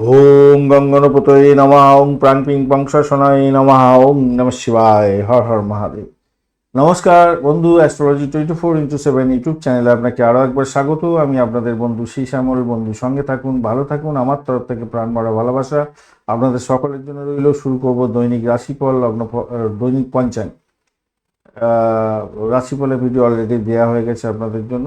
ওম গঙ্গনপতয়ে নমঃ, ওম প্রাণপিং বংশাসনায় নমঃ, ওম নম শিবায়, হর হর মহাদেব। নমস্কার বন্ধু astrology twenty four into seven YouTube চ্যানেলে আপনাকে আরও একবার স্বাগত। আমি আপনাদের বন্ধু শ্রী শ্যামল বন্ধু, সঙ্গে থাকুন, ভালো থাকুন, আমার তরফ থেকে প্রাণ ভরা ভালোবাসা। আপনাদের সকলের জন্য রইল শুরু করব দৈনিক রাশিফল, লগ্ন দৈনিক পঞ্চাঙ্গ রাশিফলের ভিডিও অলরেডি দেওয়া হয়ে গেছে আপনাদের জন্য।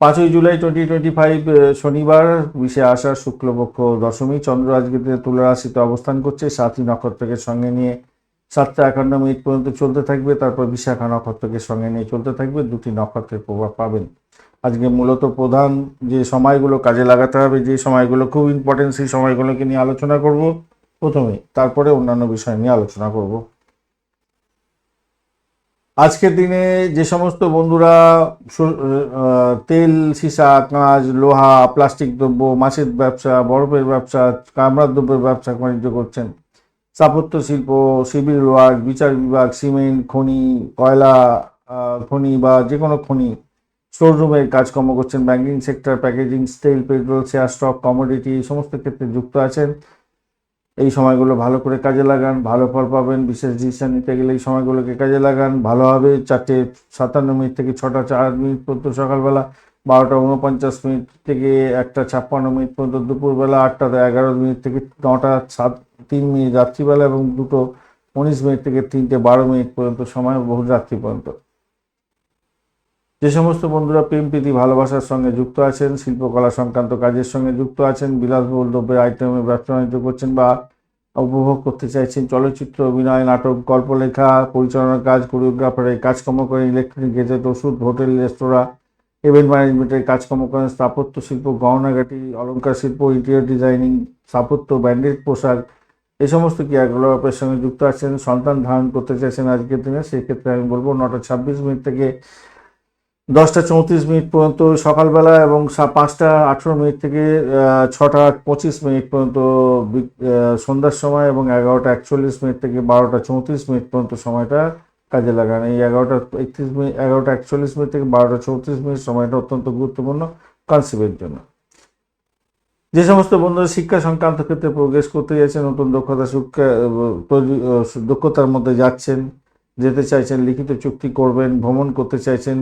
পাঁচই জুলাই টোয়েন্টি টোয়েন্টি ফাইভ শনিবার, বিশে আষাঢ়, শুক্লপক্ষ, দশমী, চন্দ্র আজকে তুলা রাশিতে অবস্থান করছে। সাতই নক্ষত্রকে সঙ্গে নিয়ে সাতটা একান্ন মিনিট পর্যন্ত চলতে থাকবে। তারপর বিশাখা নক্ষত্রকে সঙ্গে নিয়ে চলতে থাকবে। দুটি নক্ষত্রের প্রভাব পাবেন। আজকে মূলত প্রধান যে সময়গুলো কাজে লাগাতে হবে, যে সময়গুলো খুব ইম্পর্টেন্ট সেই সময়গুলোকে নিয়ে আলোচনা করব প্রথমে। তারপরে অন্যান্য বিষয় নিয়ে আলোচনা করব। আজকের দিনে যে সমস্ত বন্ধুরা তেল, সীসা, কাঁচ, লোহা, প্লাস্টিক দ্রব্য, মাছের ব্যবসা, বরফের ব্যবসা কামড়ার দ্রব্যের ব্যবসা বাণিজ্য করছেন। স্থাপত্য শিল্প, সিভিল ওয়ার্ক, বিচার বিভাগ, সিমেন্ট, খনি, কয়লা খনি বা যে কোনো খনি, স্টোররুমের কাজকর্ম করছেন banking sector, packaging steel petrol, share, stock, commodity, এই সমস্ত ক্ষেত্রে যুক্ত আছেন। এই সময়গুলো ভালো করে কাজে লাগান, ভালো ফল পাবেন, বিশেষ ডিসিশন নিতে গেলে এই সময়গুলোকে কাজে লাগান ভালোভাবে চারটে সাতান্ন মিনিট থেকে ছটা চার মিনিট পর্যন্ত সকালবেলা, বারোটা উনপঞ্চাশ মিনিট থেকে একটা ছাপ্পান্ন মিনিট পর্যন্ত দুপুরবেলা, আটটা এগারো মিনিট থেকে নটা সাত তিন মিনিট রাত্রিবেলা এবং দুটো উনিশ মিনিট থেকে তিনটে বারো মিনিট পর্যন্ত সময় বহু রাত্রি পর্যন্ত। যে সমস্ত বন্ধুরা প্রেম, প্রীতি, ভালোবাসার সঙ্গে যুক্ত আছেন শিল্পকলা সংক্রান্ত কাজের সঙ্গে যুক্ত আছেন, বিলাসবহুল দ্রব্যের আইটেমে ব্যবসা বাণিজ্য করছেন বা উপভোগ করতে চাইছেন, চলচ্চিত্র, অভিনয়, নাটক গল্প লেখা পরিচালনার কাজ কোরিওগ্রাফারের কাজকর্ম করেন ইলেকট্রনিক গেজেট ওষুধ, হোটেল, রেস্তোরাঁ ইভেন্ট ম্যানেজমেন্টের কাজকর্ম করেন, স্থাপত্য শিল্প গহনাঘাটি অলংকার শিল্প ইন্টেরিয়র ডিজাইনিং স্থাপত্য ব্যান্ডেড পোশাক এই সমস্ত ক্রিয়াকলাপের সঙ্গে যুক্ত আছেন, সন্তান ধারণ করতে চাইছেন আজকের দিনে, সেক্ষেত্রে আমি বলব নটা ছাব্বিশ মিনিট থেকে দশটা চৌত্রিশ মিনিট পর্যন্ত সকালবেলা এবং পাঁচটা আঠেরো মিনিট থেকে ছটা পঁচিশ মিনিট পর্যন্ত সন্ধ্যার সময় এবং এগারোটা একচল্লিশ মিনিট থেকে বারোটা চৌত্রিশ মিনিট পর্যন্ত সময়টা কাজে লাগান। এই এগারোটা একত্রিশ মিনিট এগারোটা একচল্লিশ মিনিট থেকে বারোটা চৌত্রিশ মিনিট সময়টা অত্যন্ত গুরুত্বপূর্ণ কনসেপ্টের জন্য। যে সমস্ত বন্ধুরা শিক্ষা সংক্রান্ত ক্ষেত্রে প্রোগ্রেস করতে যাচ্ছেন নতুন দক্ষতা শিক্ষা দক্ষতার মধ্যে যাচ্ছেন যেতে চাইছেন, লিখিত চুক্তি করবেন, ভ্রমণ করতে চাইছেন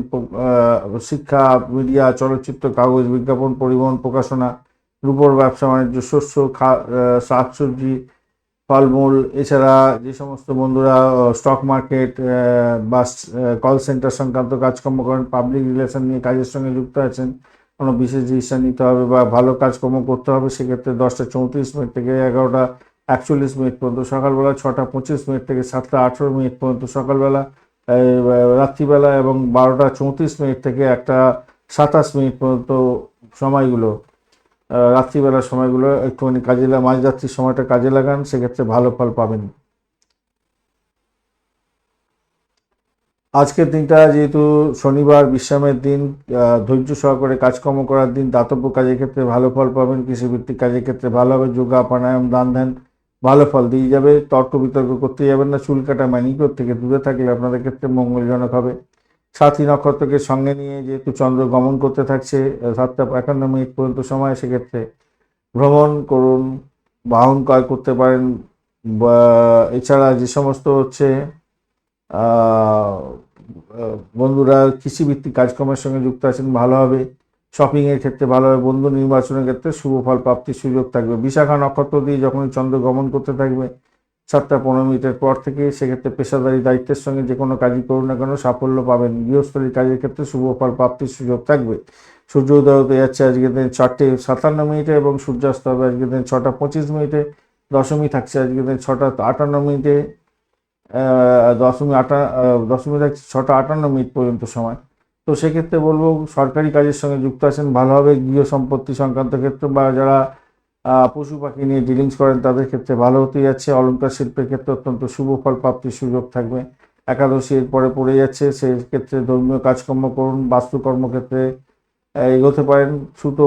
শিক্ষা, মিডিয়া, চলচ্চিত্র, কাগজ বিজ্ঞাপন, পরিবহন, প্রকাশনা, রূপর ব্যবসা, বাণিজ্য, শস্য শাকসবজি, ফলমূল, এছাড়া যে সমস্ত বন্ধুরা স্টক মার্কেট বা কল সেন্টার সংক্রান্ত কাজকর্ম করেন পাবলিক রিলেশন নিয়ে কাজের সঙ্গে যুক্ত আছেন, কোনো বিশেষ ডিসিশন নিতে হবে বা ভালো কাজকর্ম করতে হবে, সেক্ষেত্রে দশটা চৌত্রিশ মিনিট থেকে এগারোটা একচল্লিশ মিনিট পর্যন্ত সকালবেলা, ছটা পঁচিশ মিনিট থেকে সাতটা আঠেরো মিনিট পর্যন্ত সকালবেলা রাত্রিবেলা এবং বারোটা চৌত্রিশ মিনিট থেকে একটা সাতাশ মিনিট পর্যন্ত সময়গুলো রাত্রিবেলার সময়গুলো একটুখানি কাজে লাগা মাঝরাত্রির সময়টা কাজে লাগান, সেক্ষেত্রে ভালো ফল পাবেন। আজকের দিনটা যেহেতু শনিবার, বিশ্রামের দিন ধৈর্য সহকারে কাজকর্ম করার দিন, দাতব্য কাজের ক্ষেত্রে ভালো ফল পাবেন, কৃষিভিত্তিক কাজের ক্ষেত্রে ভালো হবে যোগা প্রাণায়াম দান ধ্যান ভালো ফল দিয়ে যাবে, তর্ক বিতর্ক করতে যাবেন না, চুল কাটা ম্যানিকিওর থেকে দূরে থাকলে আপনাদের ক্ষেত্রে মঙ্গলজনক হবে। সাথী নক্ষত্রকে সঙ্গে নিয়ে যেহেতু চন্দ্র গমন করতে থাকছে সাতটা একান্ন মিনিট পর্যন্ত সময়, সেক্ষেত্রে ভ্রমণ করুন, বাহন ক্রয় করতে পারেন, বা এছাড়া যে সমস্ত হচ্ছে বন্ধুরা কৃষিভিত্তিক কাজকর্মের সঙ্গে যুক্ত আছেন, ভালো হবে। শপিং এর ক্ষেত্রে ভালো হবে, বন্ধু নির্বাচনের ক্ষেত্রে শুভ ফল, প্রাপ্তির সুযোগ থাকবে। বিশাখা নক্ষত্র দিয়ে যখন চন্দ্র গমন করতে থাকবে, সাতটা পনেরো মিনিটের পর থেকে সেক্ষেত্রে পেশাদারি দায়িত্বের সঙ্গে যে কোনো কাজই করুন না কেন, সাফল্য পাবেন। গৃহস্থলীর কাজের ক্ষেত্রে শুভ ফল, প্রাপ্তির সুযোগ থাকবে। সূর্য উদয় হতে যাচ্ছে আজকের দিন চারটে সাতান্ন মিনিটে এবং সূর্যাস্ত হবে আজকের দিন ছটা পঁচিশ মিনিটে। দশমী থাকছে আজকের দিন ছটা আটান্ন মিনিটে। দশমী আটা দশমী থাকছে ছটা আটান্ন মিনিট পর্যন্ত সময়। তো সেক্ষেত্রে বলব সরকারি কাজের সঙ্গে যুক্ত আছেন ভালোভাবে গৃহ সম্পত্তি সংক্রান্ত ক্ষেত্রে বা যারা পশু পাখি নিয়ে ডিলিংস করেন তাদের ক্ষেত্রে ভালো হতে যাচ্ছে। অলঙ্কার শিল্পের ক্ষেত্রে অত্যন্ত শুভ ফল প্রাপ্তির সুযোগ থাকবে। একাদশী এর পরে পড়ে যাচ্ছে, সেক্ষেত্রে ধর্মীয় কাজকর্ম করুন বাস্তু কর্মক্ষেত্রে এগোতে পারেন। সুতো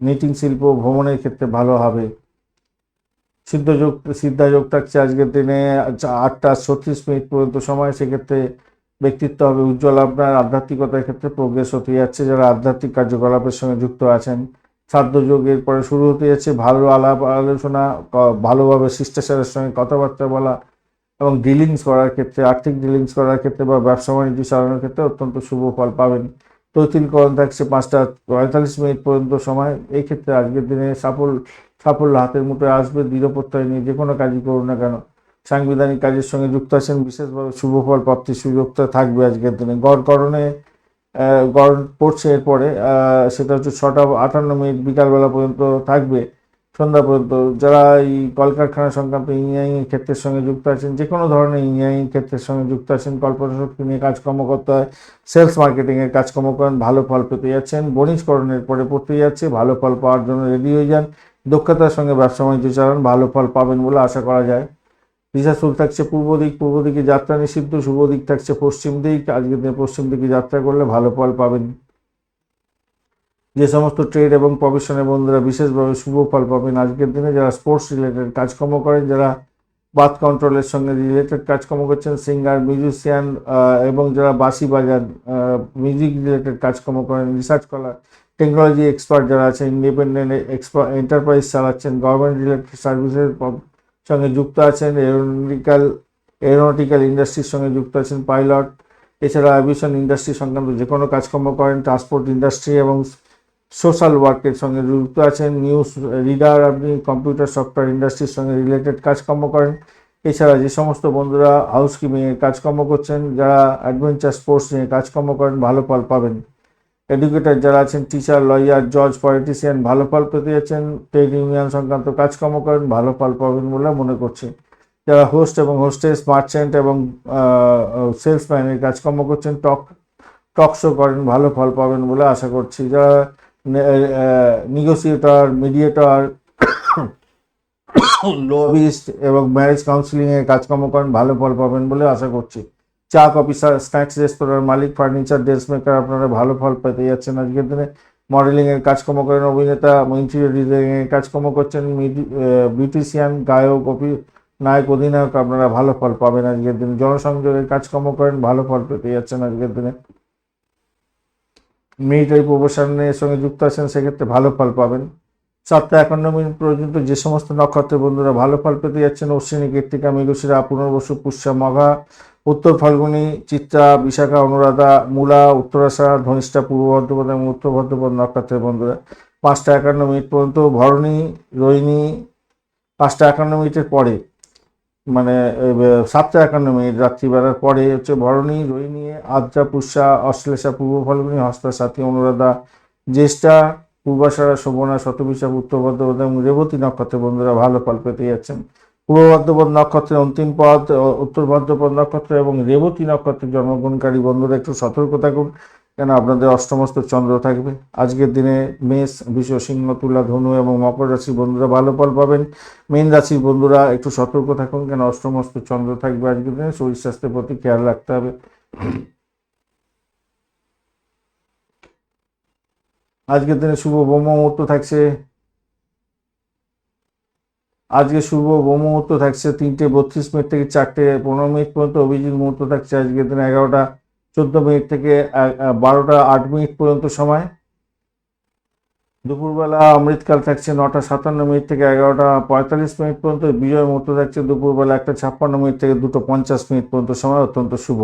নিটিং শিল্প ভ্রমণের ক্ষেত্রে ভালো হবে। সিদ্ধযোগ, সিদ্ধাযোগ থাকছে আজকের দিনে আটটা ছত্রিশ মিনিট পর্যন্ত সময়, সেক্ষেত্রে ব্যক্তিত্ব হবে উজ্জ্বল আপনার আধ্যাত্মিকতার ক্ষেত্রে প্রোগ্রেস হতে যাচ্ছে। যারা আধ্যাত্মিক কার্যকলাপের সঙ্গে যুক্ত আছেন শ্রাদ্ধ যোগ এরপরে শুরু হতে যাচ্ছে ভালো আলাপ আলোচনা ভালোভাবে শিষ্টাচারের সঙ্গে কথাবার্তা বলা এবং ডিলিংস করার ক্ষেত্রে, আর্থিক ডিলিংস করার ক্ষেত্রে বা ব্যবসা বাণিজ্য চালানোর ক্ষেত্রে অত্যন্ত শুভ ফল পাবেন। তৈতিলকরণ থাকছে পাঁচটা, পঁয়তাল্লিশ মিনিট পর্যন্ত সময়। এই ক্ষেত্রে আজকের দিনে সাফল্য সাফল্য হাতের মুঠোয় আসবে। দৃঢ় প্রত্যয় নিয়ে যে কোনো কাজই করুন না কেন। সাংবিধানিক কাজের সঙ্গে যুক্ত আছেন বিশেষভাবে শুভ ফল প্রাপ্তির সুযোগটা থাকবে আজকের দিনে। গড়করণে আহ, গড় পড়ছে এরপরে সেটা হচ্ছে ছটা আটান্ন মিনিট বিকালবেলা পর্যন্ত থাকবে সন্ধ্যা পর্যন্ত। যারা এই কলকারখানা সংক্রান্ত ইঞ্জিনিয়ারিং ক্ষেত্রের সঙ্গে যুক্ত আছেন যে কোনো ধরনের ইঞ্জিনিয়ারিং ক্ষেত্রের সঙ্গে যুক্ত আছেন কল্পনা শক্তি নিয়ে কাজকর্ম করতে হয় সেলস মার্কেটিংয়ের কাজকর্ম করেন ভালো ফল পেতে যাচ্ছেন বণিজকরণের পরে পড়তে যাচ্ছে ভালো ফল পাওয়ার জন্য রেডি হয়ে যান দক্ষতার সঙ্গে ব্যবসা বাণিজ্য চালান ভালো ফল পাবেন বলে আশা করা যায়। শুরু থাকছে পূর্ব দিক, পূর্ব দিকে যাত্রা নিষিদ্ধ, শুভ দিক থাকছে পশ্চিম দিক, আজকের দিনে পশ্চিম দিকে যাত্রা করলে ভালো ফল পাবেন। যে সমস্ত ট্রেড এবং প্রফেশনের বন্ধুরা বিশেষভাবে শুভ ফল পাবেন আজকের দিনে, যারা স্পোর্টস রিলেটেড কাজকর্ম করেন, যারা বাথ কন্ট্রোলের সঙ্গে রিলেটেড কাজকর্ম করছেন সিঙ্গার মিউজিশিয়ান এবং যারা বাসি বাজান মিউজিক রিলেটেড কাজকর্ম করেন রিসার্চ করা টেকনোলজি এক্সপার্ট যারা আছেন ইন্ডিপেন্ডেন্ট এক্সপার্ট এন্টারপ্রাইজ চালাচ্ছেন গভর্নমেন্ট রিলেটেড সার্ভিসের সঙ্গে যুক্ত আছেন এরোনটিক্যাল এরোনটিক্যাল ইন্ডাস্ট্রির সঙ্গে যুক্ত আছেন পাইলট। এছাড়া অ্যাভিয়েশন ইন্ডাস্ট্রি সংক্রান্ত যে কোনো কাজকর্ম করেন, ট্রান্সপোর্ট ইন্ডাস্ট্রি এবং সোশ্যাল ওয়ার্কের সঙ্গে যুক্ত আছেন। নিউজ রিডার আপনি কম্পিউটার সফটওয়্যার ইন্ডাস্ট্রির সঙ্গে রিলেটেড কাজকর্ম করেন। এছাড়া যে সমস্ত বন্ধুরা হাউস হাউসকিপিংয়ের কাজকর্ম করছেন, যারা অ্যাডভেঞ্চার স্পোর্টস নিয়ে কাজকর্ম করেন, ভালো ফল পাবেন। এডুকেটর যারা আছেন টিচার লয়ার জজ পলিটিশিয়ান ভালো ফল পেতে যাচ্ছেন ট্রেড ইউনিয়ন সংক্রান্ত কাজকর্ম করেন, ভালো ফল পাবেন বলে মনে করছি। যারা হোস্ট এবং হোস্টেস মার্চেন্ট এবং সেলসম্যানের কাজকর্ম করছেন টক টক শো করেন, ভালো ফল পাবেন বলে আশা করছি। যারা নিগোসিয়েটর মিডিয়েটর লবিস্ট এবং ম্যারেজ কাউন্সিলিংয়ের কাজকর্ম করেন, ভালো ফল পাবেন বলে আশা করছি। চা, কফি স্ন্যাক্স, রেস্তোরাঁর মালিক, ফার্নিচার ড্রেস মেকার আপনারা ভালো ফল পেতে যাচ্ছেন আজকের দিনে। মডেলিংয়ের কাজকর্ম করেন অভিনেতা, ইন্টেরিয়র ডিজাইনের কাজকর্ম করছেন বিউটিশিয়ান, গায়ক অভি নায়ক, অধিনায়ক আপনারা ভালো ফল পাবেন আজকের দিনে। জনসংযোগের কাজকর্ম করেন, ভালো ফল পেতে যাচ্ছেন আজকের দিনে। মিলিটারি প্রফেশনের সঙ্গে যুক্ত আছেন, সেক্ষেত্রে ভালো ফল পাবেন। সাতটা একান্ন মিনিট পর্যন্ত যে সমস্ত নক্ষত্রের বন্ধুরা ভালো ফল পেতে যাচ্ছেন, অশ্বিনী কীর্তিকা মৃগশিরা পুনর্বসু পুষ্যা, মঘা, উত্তর ফাল্গুনি, চিত্রা, বিশাখা, অনুরাধা, মূলা, উত্তরাশা, ধনিষ্ঠা, পূর্ব বর্ধমান এবং উত্তর বর্ধমান নক্ষত্রের বন্ধুরা। পাঁচটা একান্ন মিনিট পর্যন্ত ভরণী, রোহিণী, পাঁচটা একান্ন মিনিটের পরে মানে সাতটা একান্ন মিনিট রাত্রিবেলার পরে হচ্ছে ভরণী, রোহিণী, আদ্রা, পুষ্যা, অশ্লেষা, পূর্ব ফাল্গুনি হস্তা সাথী অনুরাধা, জ্যেষ্ঠা পূর্বাশারা শোভনা শতবিশা উত্তর বর্ধমান এবং রেবতী নক্ষত্রের বন্ধুরা ভালো ফল পেতে যাচ্ছেন। পূর্ব বর্ধমান নক্ষত্রের অন্তিম পদ উত্তর বর্ধমান নক্ষত্র এবং রেবতী নক্ষত্রের জন্মগ্রহণকারী বন্ধুরা একটু সতর্ক থাকুন, কেন আপনাদের অষ্টমস্ত চন্দ্র থাকবে। আজকের দিনে মেষ বিশ্ব সিংহ, তুলা, ধনু এবং মকর রাশির বন্ধুরা ভালো ফল পাবেন। মীন রাশির বন্ধুরা একটু সতর্ক থাকুন, কেন অষ্টমস্ত চন্দ্র থাকবে আজকের দিনে। শরীর স্বাস্থ্যের প্রতি খেয়াল রাখতে হবে। আজকের দিনে শুভ ব্রহ্ম মুহূর্ত থাকছে। আজকে শুভ ব্রহ্ম মুহূর্ত থাকছে তিনটে বত্রিশ মিনিট থেকে চারটে পনেরো মিনিট পর্যন্ত। অভিজিৎ মুহূর্ত থাকছে আজকের দিনে এগারোটা, চোদ্দ মিনিট থেকে বারোটা আট মিনিট পর্যন্ত সময়। দুপুরবেলা অমৃতকাল থাকছে নটা সাতান্ন মিনিট থেকে এগারোটা পঁয়তাল্লিশ মিনিট পর্যন্ত। বিজয় মুহূর্ত থাকছে দুপুরবেলা একটা ছাপ্পান্ন মিনিট থেকে দুটো পঞ্চাশ মিনিট পর্যন্ত সময়, অত্যন্ত শুভ।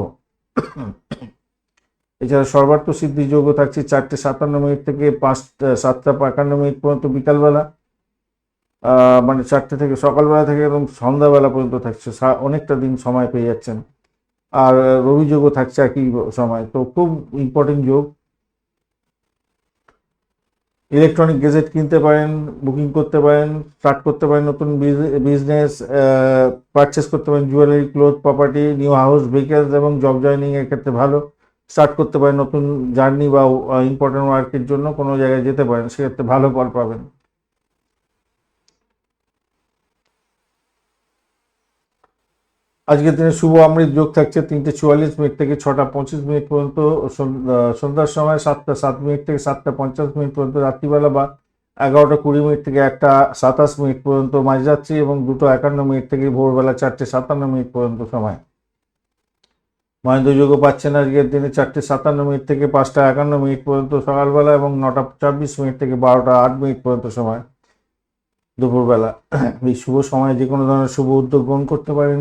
এছাড়া সর্বার্থ সিদ্ধি যোগ থাকছে চারটে সাতান্ন মিনিট থেকে পাঁচটা সাতটা একান্ন মিনিট পর্যন্ত বিকালবেলা। মানে চারটে থেকে সকালবেলা থেকে এবং সন্ধ্যাবেলা পর্যন্ত থাকছে। অনেকটা দিন সময় পেয়ে যাচ্ছেন। আর রবি যোগও থাকছে একই সময়। তো খুব ইম্পর্টেন্ট যোগ ইলেকট্রনিক গেজেট কিনতে পারেন, বুকিং করতে পারেন, স্টার্ট করতে পারেন নতুন বিজনেস পারচেস করতে পারেন। Jewellery, cloth property new house vehicles এবং জব জয়নিং এর ক্ষেত্রে ভালো। স্টার্ট করতে পারেন, নতুন জার্নি বা ইম্পর্টেন্ট ওয়ার্কের জন্য কোনো জায়গায় যেতে পারেন, সেক্ষেত্রে ভালো ফল পাবেন। আজকের দিনে শুভ অমৃত যোগ থাকছে তিনটে চুয়াল্লিশ মিনিট থেকে ছটা পঁচিশ মিনিট পর্যন্ত সন- সন্ধ্যার সময় সাতটা সাত মিনিট থেকে সাতটা পঞ্চাশ মিনিট পর্যন্ত, রাত্রিবেলা বা এগারোটা কুড়ি মিনিট থেকে একটা সাতাশ মিনিট পর্যন্ত মাঝরাত্রি এবং দুটো একান্ন মিনিট থেকে ভোরবেলা চারটে সাতান্ন মিনিট পর্যন্ত সময়। মহেন্দ্র যোগও পাচ্ছেন আজকের দিনে চারটে সাতান্ন মিনিট থেকে পাঁচটা একান্ন মিনিট পর্যন্ত সকালবেলা এবং নটা চব্বিশ মিনিট থেকে বারোটা আট মিনিট পর্যন্ত সময় দুপুরবেলা। এই শুভ সময়ে যে কোনো ধরনের শুভ উদ্যোগ গ্রহণ করতে পারেন।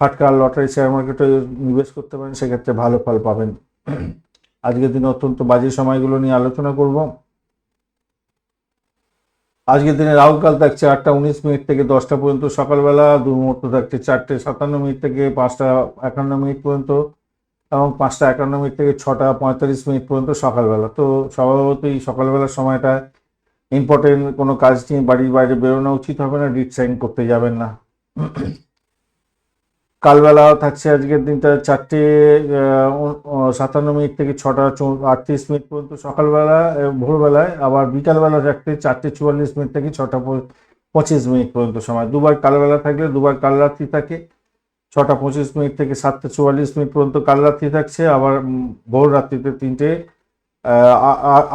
ফাটকা লটারি শেয়ার মার্কেটে নিবেশ করতে পারেন, সেক্ষেত্রে ভালো ফল পাবেন। আজকের দিনে অত্যন্ত বাজে সময়গুলো নিয়ে আলোচনা করব। আজকের দিনে রাহুকাল থাকছে আটটা উনিশ মিনিট থেকে দশটা পর্যন্ত, সকালবেলা দুর্মুহূর্ত থাকছে চারটে সাতান্ন মিনিট থেকে পাঁচটা একান্ন মিনিট পর্যন্ত এবং পাঁচটা একান্ন মিনিট থেকে ছটা পঁয়তাল্লিশ মিনিট পর্যন্ত সকালবেলা। তো স্বভাবতই সকালবেলার সময়টা ইম্পর্টেন্ট কোনো কাজ নিয়ে বাড়ির বাইরে বেরোনো উচিত হবে না ডিট সাইন করতে যাবেন না। কালবেলা থাকছে আজকের দিনটা চারটে সাতান্ন মিনিট থেকে ছটা আটত্রিশ মিনিট পর্যন্ত সকালবেলা ভোরবেলায়, আবার বিকালবেলা থাকতে চারটে চুয়াল্লিশ মিনিট থেকে ছটা পঁচিশ মিনিট পর্যন্ত সময়। দুবার কালবেলা থাকলে দুবার কাল রাত্রি থাকে, ছটা পঁচিশ মিনিট থেকে সাতটা চুয়াল্লিশ মিনিট পর্যন্ত কাল রাত্রি থাকছে, আবার ভোর রাত্রিতে তিনটে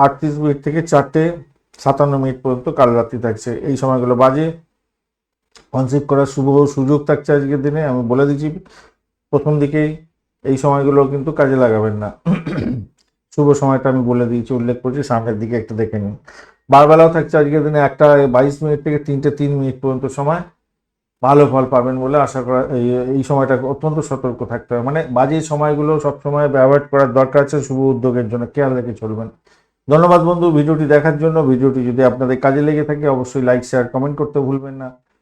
আটত্রিশ মিনিট থেকে চারটে, সাতান্ন মিনিট পর্যন্ত কাল রাত্রি থাকছে। এই সময়গুলো বাজে। কনসিভ করার শুভ সুযোগ থাকছে আজকের দিনে, আমি বলে দিচ্ছি, প্রথম দিকেই এই সময়গুলো কিন্তু কাজে লাগাবেন না। শুভ সময়টা আমি বলে দিয়েছি, উল্লেখ করছি, সামনের দিকে একটু দেখে নিন। বারবেলাও থাকছে আজকের দিনে একটা বাইশ মিনিট থেকে তিনটে তিন মিনিট পর্যন্ত সময়। ভালো ফল পাবেন বলে আশা করা, এই সময়টা অত্যন্ত সতর্ক থাকতে হবে মানে বাজে সময়গুলো সবসময় ব্যবহার করার দরকার আছে, শুভ উদ্যোগের জন্য খেয়াল রেখে চলবেন। ধন্যবাদ বন্ধু, ভিডিওটি দেখার জন্য। ভিডিওটি যদি আপনাদের কাজে লেগে থাকে, অবশ্যই লাইক শেয়ার কমেন্ট করতে ভুলবেন না।